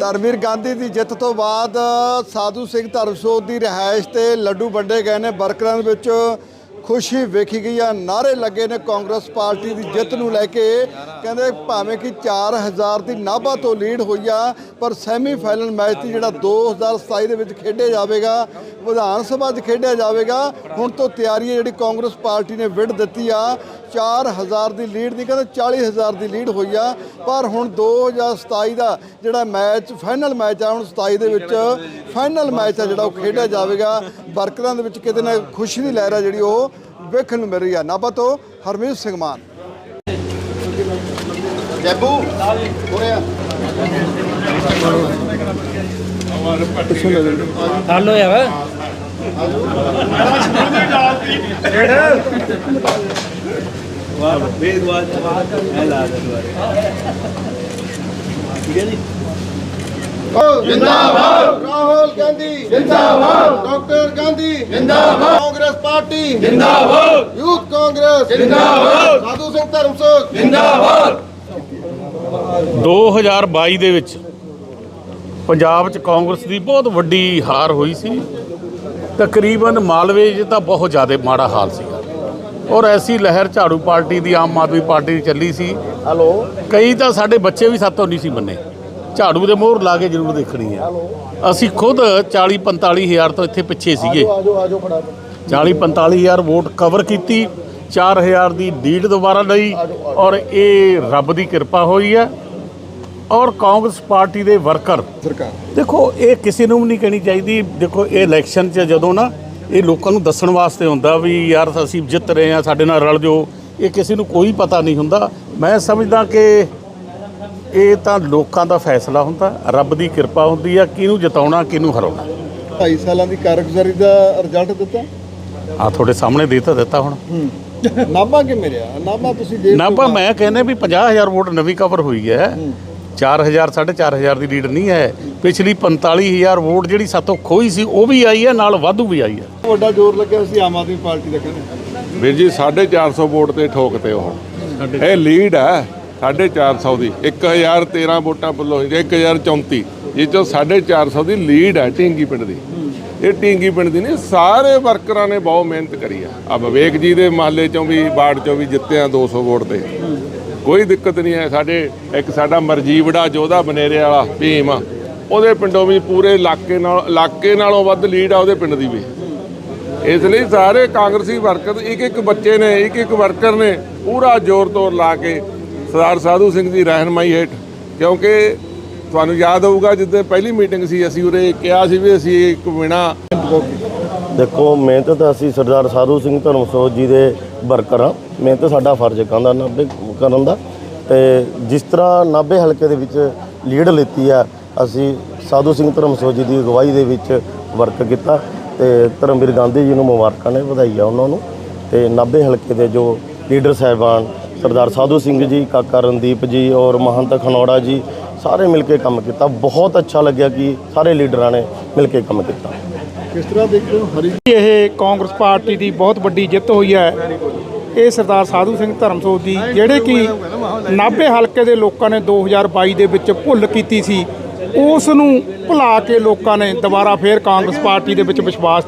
ਧਰਮਵੀਰ ਗਾਂਧੀ ਦੀ ਜਿੱਤ ਤੋਂ ਬਾਅਦ ਸਾਧੂ ਸਿੰਘ ਧਰਮਸੋਤ ਦੀ ਰਿਹਾਇਸ਼ ਤੇ ਲੱਡੂ ਵੰਡੇ ਗਏ ਨੇ ਵਰਕਰਾਂ ਦੇ ਵਿੱਚ ਖੁਸ਼ੀ ਵੇਖੀ ਗਈ ਆ ਨਾਰੇ ਲੱਗੇ ਨੇ ਕਾਂਗਰਸ ਪਾਰਟੀ ਦੀ ਜਿੱਤ ਨੂੰ ਲੈ ਕੇ। ਕਹਿੰਦੇ ਭਾਵੇਂ ਕਿ 4000 ਦੀ ਨਾਭਾ ਤੋਂ ਲੀਡ ਹੋਈ ਆ, ਪਰ ਸੈਮੀਫਾਈਨਲ ਮੈਚ ਦੀ ਜਿਹੜਾ 2027 ਦੇ ਵਿੱਚ ਖੇਡਿਆ ਜਾਵੇਗਾ ਵਿਧਾਨ ਸਭਾ 'ਚ ਖੇਡਿਆ ਜਾਵੇਗਾ। ਹੁਣ ਤੋਂ ਤਿਆਰੀ ਹੈ ਜਿਹੜੀ ਕਾਂਗਰਸ ਪਾਰਟੀ ਨੇ ਵਿੱਢ ਦਿੱਤੀ ਆ। 4000 ਦੀ ਲੀਡ ਦੀ ਕਹਿੰਦੇ 40000 ਦੀ ਲੀਡ ਹੋਈ ਆ। ਪਰ ਹੁਣ 2027 ਦਾ ਜਿਹੜਾ ਮੈਚ ਫਾਈਨਲ ਮੈਚ ਆ ਹੁਣ 27 ਦੇ ਵਿੱਚ ਫਾਈਨਲ ਮੈਚ ਆ ਜਿਹੜਾ ਉਹ ਖੇਡਿਆ ਜਾਵੇਗਾ। ਵਰਕਰਾਂ ਦੇ ਵਿੱਚ ਕਿਤੇ ਨਾ ਖੁਸ਼ੀ ਦੀ ਲਹਿਰ ਆ ਜਿਹੜੀ ਉਹ ਵੇਖਣ ਨੂੰ ਮਿਲ ਰਹੀ ਆ। ਨਾਭਾ ਤੋਂ ਹਰਮੀਤ ਸਿੰਘ ਮਾਨ। ਜੈਬੂ ਹੋਰਿਆ ਹੱਲ ਹੋਇਆ ਵਾ ਜਿੰਦਾਬਾਦ ਰਾਹੁਲ ਗਾਂਧੀ ਜਿੰਦਾਬਾਦ ਡਾਕਟਰ ਗਾਂਧੀ ਜਿੰਦਾਬਾਦ ਕਾਂਗਰਸ ਪਾਰਟੀ ਜਿੰਦਾਬਾਦ ਯੂਥ ਕਾਂਗਰਸ ਜਿੰਦਾਬਾਦ ਸਾਧੂ ਸਿੰਘ ਧਰਮਸੋਤ 2022 ਦੇ ਵਿੱਚ ਪੰਜਾਬ 'ਚ ਕਾਂਗਰਸ ਦੀ ਬਹੁਤ ਵੱਡੀ ਹਾਰ ਹੋਈ ਸੀ। ਤਕਰੀਬਨ ਮਾਲਵੇ 'ਚ ਤਾਂ ਬਹੁਤ ਜ਼ਿਆਦਾ ਮਾੜਾ ਹਾਲ ਸੀਗਾ। ਔਰ ਐਸੀ ਲਹਿਰ ਝਾੜੂ ਪਾਰਟੀ ਦੀ ਆਮ ਆਦਮੀ ਪਾਰਟੀ ਦੀ ਚੱਲੀ ਸੀ। ਹਲੋ। ਕਈ ਤਾਂ ਸਾਡੇ ਬੱਚੇ ਵੀ ਸਾਤੋਂ ਨਹੀਂ ਸੀ ਮੰਨੇ। ਝਾੜੂ ਦੇ ਮੋਹਰ ਲਾ ਕੇ ਜ਼ਰੂਰ ਦੇਖਣੀ ਹੈ। ਅਸੀਂ ਖੁਦ 40 45 ਹਜ਼ਾਰ ਤੋਂ ਇੱਥੇ ਪਿੱਛੇ ਸੀਗੇ। ਆਜੋ ਆਜੋ ਫੜਾ 40 45 ਹਜ਼ਾਰ ਵੋਟ ਕਵਰ ਕੀਤੀ 4000 ਦੀ ਲੀਡ ਦੁਬਾਰਾ ਲਈ ਔਰ ਇਹ ਰੱਬ ਦੀ ਕਿਰਪਾ ਹੋਈ ਹੈ। ਔਰ ਕਾਂਗਰਸ ਪਾਰਟੀ ਦੇ ਵਰਕਰ। ਸਰਕਾਰ। ਦੇਖੋ ਇਹ ਕਿਸੇ ਨੂੰ ਵੀ ਨਹੀਂ ਕਹਿਣੀ ਚਾਹੀਦੀ। ਦੇਖੋ ਇਹ ਇਲੈਕਸ਼ਨ 'ਚ ਜਦੋਂ ਨਾ ਇਹ ਲੋਕਾਂ ਨੂੰ ਦੱਸਣ ਵਾਸਤੇ ਹੁੰਦਾ ਵੀ ਯਾਰ ਅਸੀਂ ਜਿੱਤ ਰਹੇ ਹਾਂ ਸਾਡੇ ਨਾਲ ਰਲ ਜਾਓ ਇਹ ਕਿਸੇ ਨੂੰ ਕੋਈ ਪਤਾ ਨਹੀਂ ਹੁੰਦਾ। ਮੈਂ ਸਮਝਦਾ ਕਿ ਇਹ ਤਾਂ ਲੋਕਾਂ ਦਾ ਫੈਸਲਾ ਹੁੰਦਾ ਰੱਬ ਦੀ ਕਿਰਪਾ ਹੁੰਦੀ ਆ ਕਿਹਨੂੰ ਜਿਤਾਉਣਾ ਕਿਹਨੂੰ ਹਰਾਉਣਾ। 2.5 ਸਾਲਾਂ ਦੀ ਕਾਰਗੁਜ਼ਾਰੀ ਦਾ ਰਿਜ਼ਲਟ ਦਿੱਤਾ? ਆ ਤੁਹਾਡੇ ਸਾਹਮਣੇ ਦੇ ਤਾਂ ਦਿੱਤਾ ਹੁਣ। ਨਾਭਾ ਕਿਵੇਂ ਰਿਹਾ? ਨਾਭਾ ਤੁਸੀਂ ਦੇਖ ਨਾਭਾ ਮੈਂ ਕਹਿੰਦਾ ਵੀ 50000 ਵੋਟ ਨਵੀਂ ਕਵਰ ਹੋਈ ਹੈ। 4000 4500 ਦੀ ਲੀਡ ਨਹੀਂ ਹੈ। ਪਿਛਲੀ 45000 ਵੋਟ ਜਿਹੜੀ ਸਾਤੋਂ ਖੋਈ ਸੀ ਉਹ ਵੀ ਆਈ ਹੈ ਨਾਲ ਵਾਧੂ ਵੀ ਆਈ ਹੈ। ਵੱਡਾ ਜ਼ੋਰ ਲੱਗਿਆ ਸੀ ਆਮ ਆਦਮੀ ਪਾਰਟੀ ਦਾ ਕਹਿੰਦੇ। ਵੀਰ ਜੀ 450 ਵੋਟ ਤੇ ਠੋਕਤੇ ਉਹ। ਇਹ ਲੀਡ ਹੈ 450 ਦੀ। 1013 ਵੋਟਾਂ ਪੁੱਲੋ 1034 ਇਹ ਚੋਂ 450 ਦੀ ਲੀਡ ਹੈ ਢਿੰਗੀ ਪਿੰਡ ਦੀ। ਇਹ ਢਿੰਗੀ ਪਿੰਡ ਦੀ ਨਹੀਂ ਸਾਰੇ ਵਰਕਰਾਂ ਨੇ ਬਹੁਤ ਮਿਹਨਤ ਕਰੀ ਆ ਆ ਵਿਵੇਕ ਜੀ ਦੇ ਮਹੱਲੇ ਚੋਂ ਵੀ ਵਾਰਡ ਚੋਂ ਵੀ ਜਿੱਤੇ ਆ 200 ਵੋਟ ਤੇ। ਕੋਈ ਦਿੱਕਤ ਨਹੀਂ ਹੈ। ਸਾਡੇ ਇੱਕ ਸਾਡਾ ਮਰਜੀਵੜਾ ਜੋਧਾ ਬਨੇਰੇ ਵਾਲਾ ਭੀਮ ਆ, ਉਹਦੇ ਪਿੰਡੋਂ ਵੀ ਪੂਰੇ ਇਲਾਕੇ ਨਾਲ ਇਲਾਕੇ ਨਾਲੋਂ ਵੱਧ ਲੀਡ ਆ ਉਹਦੇ ਪਿੰਡ ਦੀ ਵੀ। ਇਸ ਲਈ ਸਾਰੇ ਕਾਂਗਰਸੀ ਵਰਕਰ ਇੱਕ ਇੱਕ ਬੱਚੇ ਨੇ ਇੱਕ ਇੱਕ ਵਰਕਰ ਨੇ ਪੂਰਾ ਜ਼ੋਰ ਤੋਰ ਲਾ ਕੇ ਸਰਦਾਰ ਸਾਧੂ ਸਿੰਘ ਦੀ ਰਹਿਨਮਾਈ ਹੇਠ ਕਿਉਂਕਿ ਤੁਹਾਨੂੰ ਯਾਦ ਹੋਊਗਾ ਜਿੱਦੇ ਪਹਿਲੀ ਮੀਟਿੰਗ ਸੀ ਅਸੀਂ ਉਰੇ ਕਿਹਾ ਸੀ ਵੀ ਅਸੀਂ ਇੱਕ ਬਿਨਾ ਦੇਖੋ ਮਿਹਨਤ ਤਾਂ ਅਸੀਂ ਸਰਦਾਰ ਸਾਧੂ ਸਿੰਘ ਧਰਮਸੋਤ ਜੀ ਦੇ ਵਰਕਰ ਹਾਂ। ਮੈਂ ਤਾਂ ਸਾਡਾ ਫਰਜ਼ ਕਹਿੰਦਾ ਨਾਭੇ ਕਰਨ ਦਾ। ਤੇ ਜਿਸ ਤਰ੍ਹਾਂ ਨਾਭੇ ਹਲਕੇ ਦੇ ਵਿੱਚ ਲੀਡ ਲਿੱਤੀ ਆ ਅਸੀਂ ਸਾਧੂ ਸਿੰਘ ਧਰਮਸੋਤ ਜੀ ਦੀ ਅਗਵਾਈ ਦੇ ਵਿੱਚ ਵਰਕ ਕੀਤਾ ਤੇ ਧਰਮਵੀਰ ਗਾਂਧੀ ਜੀ ਨੂੰ ਮੁਬਾਰਕਾਂ ਨੇ ਵਧਾਈਆਂ ਉਹਨਾਂ ਨੂੰ। ਤੇ ਨਾਭੇ ਹਲਕੇ ਦੇ ਜੋ ਲੀਡਰ ਸਾਹਿਬਾਨ, ਸਰਦਾਰ ਸਾਧੂ ਸਿੰਘ ਜੀ, ਕਾਕਾ ਰਣਦੀਪ ਜੀ ਔਰ ਮਹੰਤ ਖਨੌੜਾ ਜੀ, ਸਾਰੇ ਮਿਲ ਕੇ ਕੰਮ ਕੀਤਾ। ਬਹੁਤ ਅੱਛਾ ਲੱਗਿਆ ਕਿ ਸਾਰੇ ਲੀਡਰਾਂ ਨੇ ਮਿਲ ਕੇ ਕੰਮ ਕੀਤਾ। ਕਿਸ ਤਰ੍ਹਾਂ ਦੇਖਦੇ ਹੋ ਹਰੀ? ਇਹ ਕਾਂਗਰਸ ਪਾਰਟੀ ਦੀ ਬਹੁਤ ਵੱਡੀ ਜਿੱਤ ਹੋਈ ਹੈ। ਇਹ ਸਰਦਾਰ ਸਾਧੂ ਸਿੰਘ ਧਰਮਸੋਤ ਦੀ ਜਿਹੜੇ ਕਿ ਨਾਭੇ ਹਲਕੇ ਦੇ ਲੋਕਾਂ ਨੇ 2022 ਦੇ ਵਿੱਚ ਭੁੱਲ ਕੀਤੀ ਸੀ ਉਸ ਨੂੰ ਭੁਲਾ ਕੇ ਲੋਕਾਂ ਨੇ ਦੁਬਾਰਾ ਫੇਰ ਕਾਂਗਰਸ ਪਾਰਟੀ ਦੇ ਵਿੱਚ ਵਿਸ਼ਵਾਸ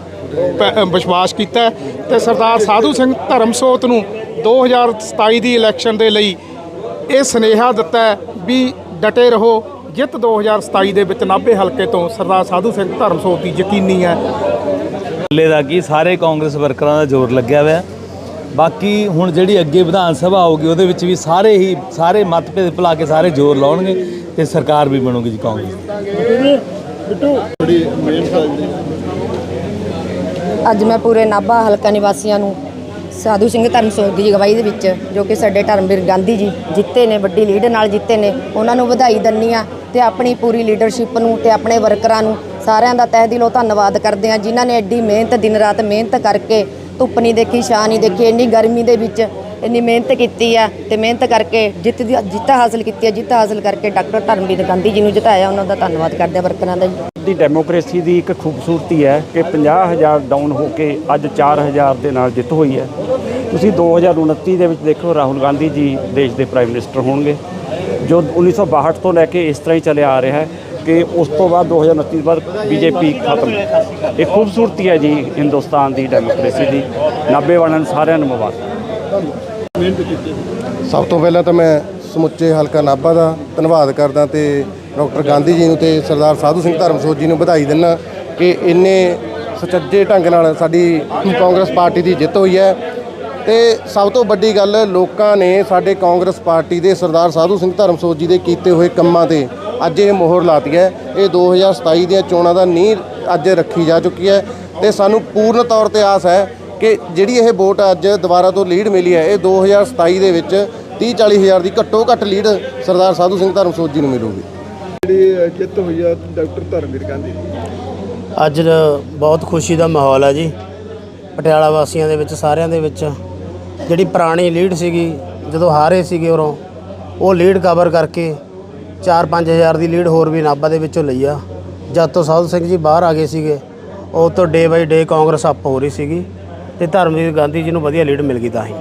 ਵਿਸ਼ਵਾਸ ਕੀਤਾ ਹੈ ਤੇ ਸਰਦਾਰ ਸਾਧੂ ਸਿੰਘ ਧਰਮਸੋਤ ਨੂੰ 2027 ਦੀ ਇਲੈਕਸ਼ਨ ਦੇ ਲਈ ਇਹ ਸੁਨੇਹਾ ਦਿੱਤਾ ਵੀ ਡਟੇ ਰਹੋ, ਜਿੱਤ 2027 ਦੇ ਵਿੱਚ ਨਾਭੇ ਹਲਕੇ ਤੋਂ ਸਰਦਾਰ ਸਾਧੂ ਸਿੰਘ ਧਰਮਸੋਤ ਦੀ ਯਕੀਨੀ ਹੈ। ਹੱਲੇ ਦਾ ਕੀ ਸਾਰੇ ਕਾਂਗਰਸ ਵਰਕਰਾਂ ਦਾ ਜ਼ੋਰ ਲੱਗਿਆ ਹੋਇਆ ਬਾਕੀ ਹੁਣ ਜਿਹੜੀ ਅੱਗੇ ਵਿਧਾਨ ਸਭਾ ਆਊਗੀ, ਉਹਦੇ ਵਿੱਚ ਵੀ ਸਾਰੇ ਹੀ ਸਾਰੇ ਮਤਭੇਦ ਭੁਲਾ ਕੇ ਸਾਰੇ ਜ਼ੋਰ ਲਾਉਣਗੇ ਤੇ ਸਰਕਾਰ ਵੀ ਬਣੂਗੀ ਜੀ, ਕਾਂਗਰਸ ਦੀ। ਅੱਜ ਮੈਂ ਪੂਰੇ ਨਾਭਾ ਹਲਕਾ ਨਿਵਾਸੀਆਂ ਨੂੰ ਸਾਧੂ ਸਿੰਘ ਧਰਮਸੋਤ ਦੀ ਅਗਵਾਈ ਦੇ ਵਿੱਚ, ਜੋ ਕਿ ਸਾਡੇ ਧਰਮਵੀਰ ਗਾਂਧੀ ਜੀ ਜਿੱਤੇ ਨੇ, ਵੱਡੀ ਲੀਡ ਨਾਲ ਜਿੱਤੇ ਨੇ, ਉਹਨਾਂ ਨੂੰ ਵਧਾਈ ਦਿੰਨੀ ਆ ਤੇ ਆਪਣੀ ਪੂਰੀ ਲੀਡਰਸ਼ਿਪ ਨੂੰ ਤੇ ਆਪਣੇ ਵਰਕਰਾਂ ਨੂੰ ਸਾਰਿਆਂ ਦਾ ਤਹਿ ਦਿਲੋਂ ਧੰਨਵਾਦ ਕਰਦੇ ਆ ਜਿਨ੍ਹਾਂ ਨੇ ਐਡੀ ਮਿਹਨਤ, ਦਿਨ ਰਾਤ ਮਿਹਨਤ ਕਰਕੇ ਧੁੱਪ ਨਹੀਂ ਦੇਖੀ, ਛਾਂ ਨਹੀਂ ਦੇਖੀ, ਇੰਨੀ ਗਰਮੀ ਦੇ ਵਿੱਚ ਇੰਨੀ ਮਿਹਨਤ ਕੀਤੀ ਆ ਤੇ ਮਿਹਨਤ ਕਰਕੇ ਜਿੱਤ ਦੀ ਜਿੱਤ ਹਾਸਲ ਕੀਤੀ ਆ, ਜਿੱਤ ਹਾਸਲ ਕਰਕੇ ਡਾਕਟਰ ਧਰਮਵੀਰ ਗਾਂਧੀ ਜੀ ਨੂੰ ਜਿਤਾਇਆ, ਉਹਨਾਂ ਦਾ ਧੰਨਵਾਦ ਕਰਦੇ ਆ ਵਰਕਰਾਂ ਦਾ ਜੀ। ਦੀ ਡੈਮੋਕ੍ਰੇਸੀ ਦੀ ਇੱਕ ਖੂਬਸੂਰਤੀ ਹੈ ਕਿ 50000 ਡਾਊਨ ਹੋ ਕੇ ਅੱਜ 4000 ਦੇ ਨਾਲ ਜਿੱਤ ਹੋਈ ਹੈ। ਤੁਸੀਂ 2029 ਦੇ ਵਿੱਚ ਦੇਖੋ, ਰਾਹੁਲ ਗਾਂਧੀ ਜੀ ਦੇਸ਼ ਦੇ ਪ੍ਰਾਈਮ ਮਿਨਿਸਟਰ ਹੋਣਗੇ। ਜੋ 1962 ਤੋਂ ਲੈ ਕੇ ਇਸ ਤਰ੍ਹਾਂ ਹੀ ਚੱਲਿਆ ਆ ਰਿਹਾ ਹੈ। ਕਿ ਉਸ ਤੋਂ ਬਾਅਦ 2029 ਤੋਂ ਬਾਅਦ ਬੀਜੇਪੀ ਖਤਮ। ਇਹ ਖੂਬਸੂਰਤੀ ਹੈ ਜੀ ਹਿੰਦੁਸਤਾਨ ਦੀ ਡੈਮੋਕ੍ਰੇਸੀ ਦੀ। 90 ਵਾਲਿਆਂ ਨੂੰ ਸਾਰਿਆਂ ਨੂੰ ਮੁਬਾਰਕ। ਸਭ ਤੋਂ ਪਹਿਲਾਂ ਤਾਂ ਮੈਂ ਸਮੁੱਚੇ ਹਲਕਾ ਨਾਭਾ ਦਾ ਧੰਨਵਾਦ ਕਰਦਾ ਤੇ ਡਾਕਟਰ ਗਾਂਧੀ ਜੀ ਨੂੰ ਤੇ ਸਰਦਾਰ ਸਾਧੂ ਸਿੰਘ ਧਰਮਸੋਤ ਜੀ ਨੂੰ ਵਧਾਈ ਦਿੰਦਾ ਕਿ ਇੰਨੇ ਸੁਚੱਜੇ ਢੰਗ ਨਾਲ ਸਾਡੀ ਕਾਂਗਰਸ ਪਾਰਟੀ ਦੀ ਜਿੱਤ ਹੋਈ ਹੈ। ਤੇ ਸਭ ਤੋਂ ਵੱਡੀ ਗੱਲ ਲੋਕਾਂ ਨੇ ਸਾਡੇ ਕਾਂਗਰਸ ਪਾਰਟੀ ਦੇ ਸਰਦਾਰ ਸਾਧੂ ਸਿੰਘ ਧਰਮਸੋਤ ਜੀ ਦੇ ਕੀਤੇ ਹੋਏ ਕੰਮਾਂ ਤੇ ਅੱਜ ਇਹ ਮੋਹਰ ਲਾਤੀ ਹੈ। ਇਹ 2027 ਦੀਆਂ ਚੋਣਾਂ ਦਾ ਨੀਂਹ ਅੱਜ ਰੱਖੀ ਜਾ ਚੁੱਕੀ ਹੈ ਤੇ ਸਾਨੂੰ ਪੂਰਨ ਤੌਰ ਤੇ ਆਸ ਹੈ ਕਿ ਜਿਹੜੀ ਇਹ ਵੋਟ ਅੱਜ ਦੁਬਾਰਾ ਤੋਂ ਲੀਡ ਮਿਲੀ ਹੈ ਇਹ 2027 ਦੇ ਵਿੱਚ 30 40 ਹਜ਼ਾਰ ਦੀ ਘੱਟੋ ਘੱਟ ਲੀਡ ਸਰਦਾਰ ਸਾਧੂ ਸਿੰਘ ਧਰਮਸੋਤ ਜੀ ਨੂੰ ਮਿਲੂਗੀ। ਜਿਹੜੀ ਜਿੱਤ ਹੋਈ ਆ ਡਾਕਟਰ ਧਰਮਵੀਰ ਗਾਂਧੀ ਦੀ। ਅੱਜ ਬਹੁਤ ਖੁਸ਼ੀ ਦਾ ਮਾਹੌਲ ਹੈ ਜੀ। ਪਟਿਆਲਾ ਵਾਸੀਆਂ ਦੇ ਵਿੱਚ ਸਾਰਿਆਂ ਦੇ ਵਿੱਚ ਜਿਹੜੀ ਪੁਰਾਣੀ ਲੀਡ ਸੀਗੀ ਜਦੋਂ ਹਾਰੇ ਸੀਗੇ ਉਰੋਂ ਉਹ ਲੀਡ ਕਵਰ ਕਰਕੇ 4-5 ਹਜ਼ਾਰ ਦੀ ਲੀਡ ਹੋਰ ਵੀ ਨਾਭਾ ਦੇ ਵਿੱਚੋਂ ਲਈ ਆ। ਜਦ ਤੋਂ ਸਾਧੂ ਸਿੰਘ ਜੀ ਬਾਹਰ ਆ ਗਏ ਸੀਗੇ ਉਹ ਤੋਂ ਡੇ ਬਾਈ ਡੇ ਕਾਂਗਰਸ ਅਪ ਹੋ ਰਹੀ ਸੀਗੀ ਤੇ ਧਰਮਵੀਰ ਗਾਂਧੀ ਜੀ ਨੂੰ ਵਧੀਆ ਲੀਡ ਮਿਲ ਗਈ ਤਾਂ ਹੀ।